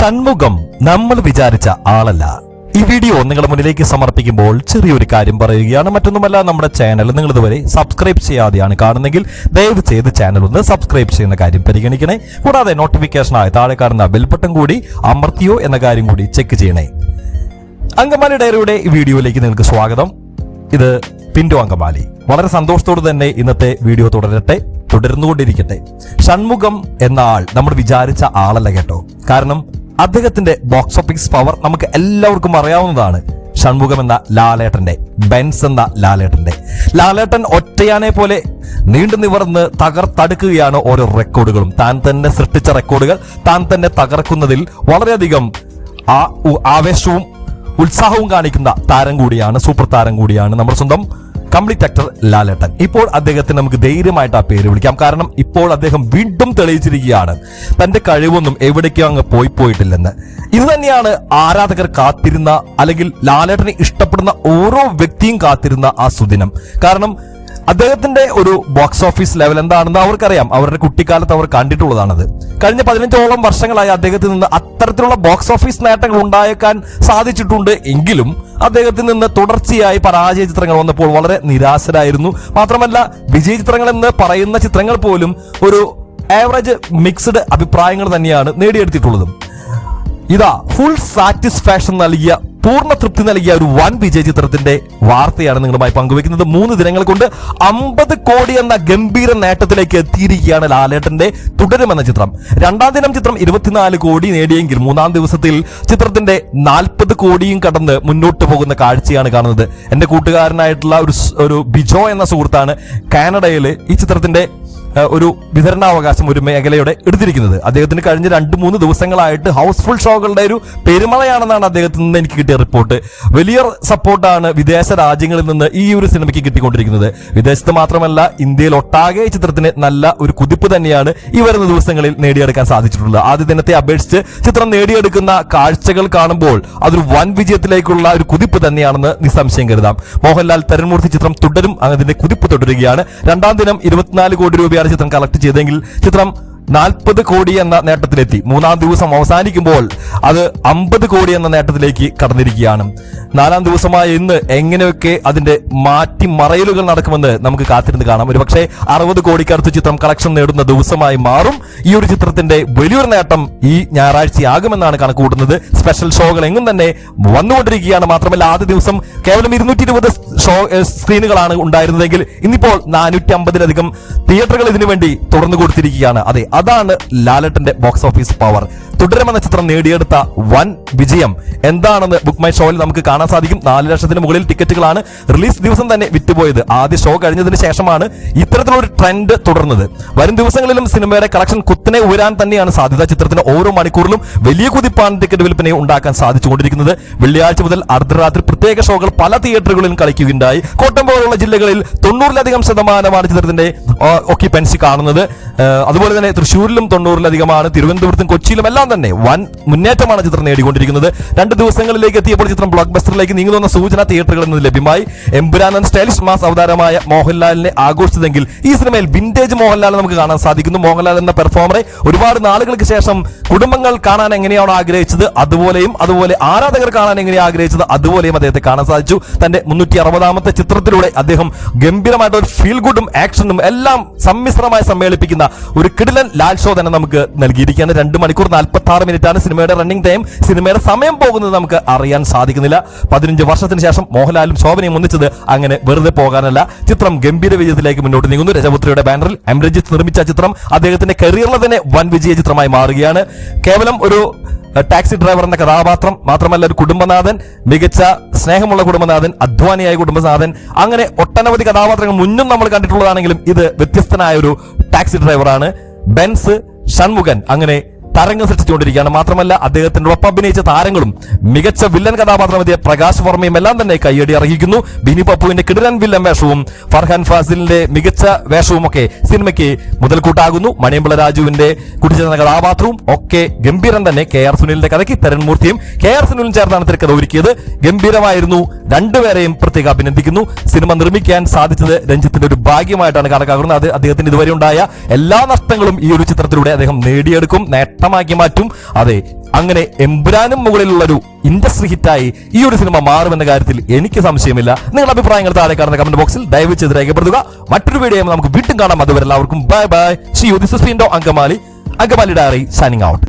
ഷൺമുഖം നമ്മൾ വിചാരിച്ച ആളല്ല. ഈ വീഡിയോ നിങ്ങളുടെ മുന്നിലേക്ക് സമർപ്പിക്കുമ്പോൾ ചെറിയൊരു കാര്യം പറയുകയാണ്. മറ്റൊന്നുമല്ല നമ്മുടെ ചാനൽ നിങ്ങൾ ഇതുവരെ സബ്സ്ക്രൈബ് ചെയ്യാതെയാണ് കാണുന്നെങ്കിൽ ദയവ് ചെയ്ത് ചാനൽ ഒന്ന് സബ്സ്ക്രൈബ് ചെയ്യുന്ന കാര്യം പരിഗണിക്കണേ. കൂടാതെ നോട്ടിഫിക്കേഷനായി താഴെ കാണുന്ന ബെൽബട്ടൺ കൂടി അമർത്തിയോ എന്ന കാര്യം കൂടി ചെക്ക് ചെയ്യണേ. അങ്കമാലി ഡയറിയുടെ വീഡിയോയിലേക്ക് നിങ്ങൾക്ക് സ്വാഗതം. ഇത് പിന്റു അങ്കമാലി. വളരെ സന്തോഷത്തോട് തന്നെ ഇന്നത്തെ വീഡിയോ തുടരട്ടെ തുടർന്നുകൊണ്ടിരിക്കട്ടെ ഷൺമുഖം എന്ന ആൾ നമ്മൾ വിചാരിച്ച ആളല്ല കേട്ടോ. കാരണം അദ്ദേഹത്തിന്റെ ബോക്സ് ഓഫീസ് പവർ നമുക്ക് എല്ലാവർക്കും അറിയാവുന്നതാണ് ഷൺമുഖം എന്ന ലാലേട്ടന്റെ ബെൻസ് എന്ന ലാലേട്ടന്റെ. ലാലേട്ടൻ ഒറ്റയാനെ പോലെ നീണ്ടു നിവർന്ന് തകർത്തടുക്കുകയാണ് ഓരോ റെക്കോർഡുകളും. താൻ തന്നെ സൃഷ്ടിച്ച റെക്കോർഡുകൾ താൻ തന്നെ തകർക്കുന്നതിൽ വളരെയധികം ആ ആവേശവും ഉത്സാഹവും കാണിക്കുന്ന താരം കൂടിയാണ് സൂപ്പർ താരം കൂടിയാണ് നമ്മുടെ സ്വന്തം കംപ്ലീറ്റ് ആക്ടർ ലാലേട്ടൻ. ഇപ്പോൾ അദ്ദേഹത്തിന് നമുക്ക് ധൈര്യമായിട്ട് ആ പേര് വിളിക്കാം. കാരണം ഇപ്പോൾ അദ്ദേഹം വീണ്ടും തെളിയിച്ചിരിക്കുകയാണ് തന്റെ കഴിവൊന്നും എവിടേക്കോ അങ്ങ് പോയി പോയിട്ടില്ലെന്ന്. ഇത് തന്നെയാണ് ആരാധകർ കാത്തിരുന്ന അല്ലെങ്കിൽ ലാലേട്ടനെ ഇഷ്ടപ്പെടുന്ന ഓരോ വ്യക്തിയും കാത്തിരുന്ന ആ സുദിനം. കാരണം അദ്ദേഹത്തിന്റെ ഒരു ബോക്സ് ഓഫീസ് ലെവൽ എന്താണെന്ന് അവർക്കറിയാം. അവരുടെ കുട്ടിക്കാലത്ത് അവർ കണ്ടിട്ടുള്ളതാണത്. കഴിഞ്ഞ പതിനഞ്ചോളം വർഷങ്ങളായി അദ്ദേഹത്തിൽ നിന്ന് അത്തരത്തിലുള്ള ബോക്സ് ഓഫീസ് നേട്ടങ്ങൾ ഉണ്ടായേക്കാൻ സാധിച്ചിട്ടുണ്ട് എങ്കിലും അദ്ദേഹത്തിൽ നിന്ന് തുടർച്ചയായി പരാജയ ചിത്രങ്ങൾ വന്നപ്പോൾ വളരെ നിരാശരായിരുന്നു. മാത്രമല്ല വിജയ ചിത്രങ്ങൾ എന്ന് പറയുന്ന ചിത്രങ്ങൾ പോലും ഒരു ആവറേജ് മിക്സ്ഡ് അഭിപ്രായങ്ങൾ തന്നെയാണ് നേടിയെടുത്തിട്ടുള്ളതും. ഇതാ ഫുൾ സാറ്റിസ്ഫാക്ഷൻ നൽകിയ പൂർണ തൃപ്തി നൽകിയ ഒരു വൻ വിജയ ചിത്രത്തിന്റെ വാർത്തയാണ് നിങ്ങളുമായി പങ്കുവെക്കുന്നത് മൂന്ന് ദിനങ്ങൾ കൊണ്ട് അമ്പത് കോടി എന്ന ഗംഭീര നേട്ടത്തിലേക്ക് എത്തിയിരിക്കുകയാണ് ലാലേട്ടന്റെ തുടരുമെന്ന ചിത്രം. രണ്ടാം ദിനം ചിത്രം ഇരുപത്തിനാല് കോടി നേടിയെങ്കിൽ മൂന്നാം ദിവസത്തിൽ ചിത്രത്തിന്റെ നാൽപ്പത് കോടിയും കടന്ന് മുന്നോട്ട് പോകുന്ന കാഴ്ചയാണ് കാണുന്നത്. എന്റെ കൂട്ടുകാരനായിട്ടുള്ള ഒരു ഒരു ബിജോ എന്ന സുഹൃത്താണ് കാനഡയിൽ ഈ ചിത്രത്തിന്റെ ഒരു വിതരണാവകാശം ഒരു മേഖലയുടെ എടുത്തിരിക്കുന്നത്. അദ്ദേഹത്തിന് കഴിഞ്ഞ രണ്ട് മൂന്ന് ദിവസങ്ങളായിട്ട് ഹൗസ്ഫുൾ ഷോകളുടെ ഒരു പെരുമഴയാണെന്നാണ് അദ്ദേഹത്തിൽ നിന്ന് എനിക്ക് കിട്ടിയ റിപ്പോർട്ട്. വലിയ സപ്പോർട്ടാണ് വിദേശ രാജ്യങ്ങളിൽ നിന്ന് ഈ ഒരു സിനിമയ്ക്ക് കിട്ടിക്കൊണ്ടിരിക്കുന്നത്. വിദേശത്ത് മാത്രമല്ല ഇന്ത്യയിൽ ഒട്ടാകെ ചിത്രത്തിന് നല്ല ഒരു കുതിപ്പ് തന്നെയാണ് ഈ വരുന്ന ദിവസങ്ങളിൽ നേടിയെടുക്കാൻ സാധിച്ചിട്ടുള്ളത്. ആദ്യ ദിനത്തെ അപേക്ഷിച്ച് ചിത്രം നേടിയെടുക്കുന്ന കാഴ്ചകൾ കാണുമ്പോൾ അതൊരു വൻ വിജയത്തിലേക്കുള്ള ഒരു കുതിപ്പ് തന്നെയാണെന്ന് നിസ്സംശയം കരുതാം. മോഹൻലാൽ തരൺമൂർത്തി ചിത്രം തുടരും അതിന്റെ കുതിപ്പ് തുടരുകയാണ്. രണ്ടാം ദിനം ഇരുപത്തിനാല് കോടി രൂപയാണ് ചിത്രം കളക്ട് ചെയ്തെങ്കിൽ ചിത്രം നാൽപ്പത് കോടി എന്ന നേട്ടത്തിലെത്തി. മൂന്നാം ദിവസം അവസാനിക്കുമ്പോൾ അത് അമ്പത് കോടി എന്ന നേട്ടത്തിലേക്ക് കടന്നിരിക്കുകയാണ്. നാലാം ദിവസമായ ഇന്ന് എങ്ങനെയൊക്കെ അതിന്റെ മാറ്റി മറയലുകൾ നടക്കുമെന്ന് നമുക്ക് കാത്തിരുന്ന് കാണാം. ഒരുപക്ഷെ അറുപത് കോടിക്കടുത്ത് ചിത്രം കളക്ഷൻ നേടുന്ന ദിവസമായി മാറും. ഈ ഒരു ചിത്രത്തിന്റെ വലിയൊരു നേട്ടം ഈ ഞായറാഴ്ചയാകുമെന്നാണ് കണക്കുകൂട്ടുന്നത്. സ്പെഷ്യൽ ഷോകൾ എങ്ങും തന്നെ വന്നുകൊണ്ടിരിക്കുകയാണ്. മാത്രമല്ല ആദ്യ ദിവസം കേവലം ഇരുന്നൂറ്റി ഇരുപത് ഷോ സ്ക്രീനുകളാണ് ഉണ്ടായിരുന്നതെങ്കിൽ ഇന്നിപ്പോൾ നാനൂറ്റി അമ്പതിലധികം തിയേറ്ററുകൾ ഇതിനുവേണ്ടി തുറന്നു കൊടുത്തിരിക്കുകയാണ് അതെ അതാണ് ലാലട്ടന്റെ ബോക്സ് ഓഫീസ് പവർ. തുടരുമെന്ന ചിത്രം നേടിയെടുത്ത വൻ വിജയം എന്താണെന്ന് ബുക്ക് മൈ ഷോയിൽ നമുക്ക് കാണാൻ സാധിക്കും. നാല് ലക്ഷത്തിന് മുകളിൽ ടിക്കറ്റുകളാണ് റിലീസ് ദിവസം തന്നെ വിറ്റുപോയത്. ആദ്യ ഷോ കഴിഞ്ഞതിന് ശേഷമാണ് ഇത്തരത്തിലൊരു ട്രെൻഡ് തുടർന്നത്. വരും ദിവസങ്ങളിലും സിനിമയുടെ കളക്ഷൻ കുത്തനെ ഉയരാൻ തന്നെയാണ് സാധ്യത. ചിത്രത്തിന് ഓരോ മണിക്കൂറിലും വലിയ കുതിപ്പാണ് ടിക്കറ്റ് വിൽപ്പനയെ ഉണ്ടാക്കാൻ സാധിച്ചുകൊണ്ടിരിക്കുന്നത്. വെള്ളിയാഴ്ച മുതൽ അർദ്ധരാത്രി പ്രത്യേക ഷോകൾ പല തിയേറ്ററുകളിലും കളിക്കുകയുണ്ടായി. കോട്ടം പോലുള്ള ജില്ലകളിൽ തൊണ്ണൂറിലധികം ശതമാനമാണ് ചിത്രത്തിന്റെ ഒക്യുപ്പൻസി കാണുന്നത്. അതുപോലെ തന്നെ തൃശ്ശൂരിലും തൊണ്ണൂറിലധികമാണ് തിരുവനന്തപുരത്തും കൊച്ചിയിലും എല്ലാം തന്നെ. വൻ മുന്നേറ്റമാണ് ചിത്രം നേടിക്കൊണ്ടിരിക്കുന്നത്. രണ്ട് ദിവസങ്ങളിലേക്ക് എത്തിയപ്പോൾ ചിത്രം ബ്ലോക്ക് ബസ്റ്ററിലേക്ക് നീങ്ങുന്ന സൂചന തിയേറ്ററുകളിൽ നിന്ന് ലഭ്യമായി. എംപുരാനൻ സ്റ്റൈലിഷ് മാസ് അവതാരമായ മോഹൻലാലിനെ ആഘോഷിച്ചതെങ്കിൽ ഈ സിനിമയിൽ വിന്റേജ് മോഹൻലാൽ നമുക്ക് കാണാൻ സാധിക്കുന്നു. മോഹൻലാൽ എന്ന പെർഫോമറെ ഒരുപാട് നാളുകൾക്ക് ശേഷം കുടുംബങ്ങൾ കാണാൻ എങ്ങനെയാണോ ആഗ്രഹിച്ചത്? അതുപോലെയും അതുപോലെ ആരാധകർ കാണാൻ എങ്ങനെയാണ് ആഗ്രഹിച്ചത്? അതുപോലെയും അദ്ദേഹത്തെ കാണാൻ സാധിച്ചു. തന്റെ മുന്നൂറ്റി അറുപതാമത്തെ ചിത്രത്തിലൂടെ അദ്ദേഹം ഗംഭീരമായിട്ട് ഒരു ഫീൽ ഗുഡും ആക്ഷനും എല്ലാം സമ്മിശ്രമായി സമ്മേളിപ്പിക്കുന്ന ഒരു കിടിലൻ ലാൽ ഷോ തന്നെ നമുക്ക് നൽകിയിരിക്കുകയാണ്. രണ്ട് മണിക്കൂർ നാൽപ്പത്തി ആറ് മിനിറ്റാണ് സിനിമയുടെ റണ്ണിംഗ് ടൈം സിനിമയുടെ സമയം പോകുന്നത് നമുക്ക് അറിയാൻ സാധിക്കുന്നില്ല. പതിനഞ്ച് വർഷത്തിന് ശേഷം മോഹൻലാലും ശോഭനയും ഒന്നിച്ചത് അങ്ങനെ വെറുതെ പോകാനല്ല. ചിത്രം ഗംഭീര വിജയത്തിലേക്ക് മുന്നോട്ട് നീങ്ങുന്നു. രജപുത്രിയുടെ ബാനറിൽ എംരജിത്ത് നിർമ്മിച്ച ചിത്രം അദ്ദേഹത്തിന്റെ കരിയറിലെ തന്നെ വൻ വിജയ ചിത്രമായി മാറുകയാണ്. കേവലം ഒരു ടാക്സി ഡ്രൈവർ എന്ന കഥാപാത്രം മാത്രമല്ല ഒരു കുടുംബനാഥൻ മികച്ച സ്നേഹമുള്ള കുടുംബനാഥൻ അധ്വാനിയായ കുടുംബനാഥൻ അങ്ങനെ ഒട്ടനവധി കഥാപാത്രങ്ങൾ മുന്നും നമ്മൾ കണ്ടിട്ടുള്ളതാണെങ്കിലും ഇത് വ്യത്യസ്തനായ ഒരു ടാക്സി ഡ്രൈവറാണ്. ബെൻസ് ഷൺമുഖൻ അങ്ങനെ തരംഗം സൃഷ്ടിച്ചുകൊണ്ടിരിക്കുകയാണ്. മാത്രമല്ല അദ്ദേഹത്തിന്റെ ഒപ്പം അഭിനയിച്ച താരങ്ങളും മികച്ച വില്ലൻ കഥാപാത്രമെത്തിയ പ്രകാശ് വർമ്മയും എല്ലാം തന്നെ കയ്യടി അർഹിക്കുന്നു. ബിനി പപ്പുവിന്റെ കിടിലൻ വില്ലൻ വേഷവും ഫർഹാൻ ഫാസിലിന്റെ മികച്ച വേഷവും ഒക്കെ സിനിമയ്ക്ക് മുതൽക്കൂട്ടാകുന്നു. മണിയമ്പിള രാജുവിന്റെ കുട്ടിച്ചേർന്ന കഥാപാത്രവും ഒക്കെ ഗംഭീരം തന്നെ കെ ആർ സുനിലിന്റെ കഥയ്ക്ക് തരൺമൂർത്തിയും കെ ആർ സുനിലും ചേർന്നാണ് തിരക്കഥ ഒരുക്കിയത്. ഗംഭീരമായിരുന്നു രണ്ടുപേരെയും പ്രത്യേക അഭിനന്ദിക്കുന്നു. സിനിമ നിർമ്മിക്കാൻ സാധിച്ചത് രഞ്ജിത്തിന്റെ ഒരു ഭാഗ്യമായിട്ടാണ് കണക്കാക്കുന്നത്. അത് അദ്ദേഹത്തിന് ഇതുവരെ ഉണ്ടായ എല്ലാ നഷ്ടങ്ങളും ഈ ഒരു ചിത്രത്തിലൂടെ അദ്ദേഹം നേടിയെടുക്കും. നേട്ടമാക്കി മാറ്റും. അതെ അങ്ങനെ എമ്പുരാനും മുകളിലുള്ളൊരു ഇൻഡസ്ട്രി ഹിറ്റായി ഈ ഒരു സിനിമ മാറുമെന്ന കാര്യത്തിൽ എനിക്ക് സംശയമില്ല. നിങ്ങളുടെ അഭിപ്രായങ്ങൾ താഴെ കാണുന്ന കമന്റ് ബോക്സിൽ ദയവ് ചെയ്ത് രേഖപ്പെടുത്തുക. മറ്റൊരു വീഡിയോ നമുക്ക് വീണ്ടും കാണാം. അതുവരെ എല്ലാവർക്കും bye bye see you this Angamaly Angamaly diary signing out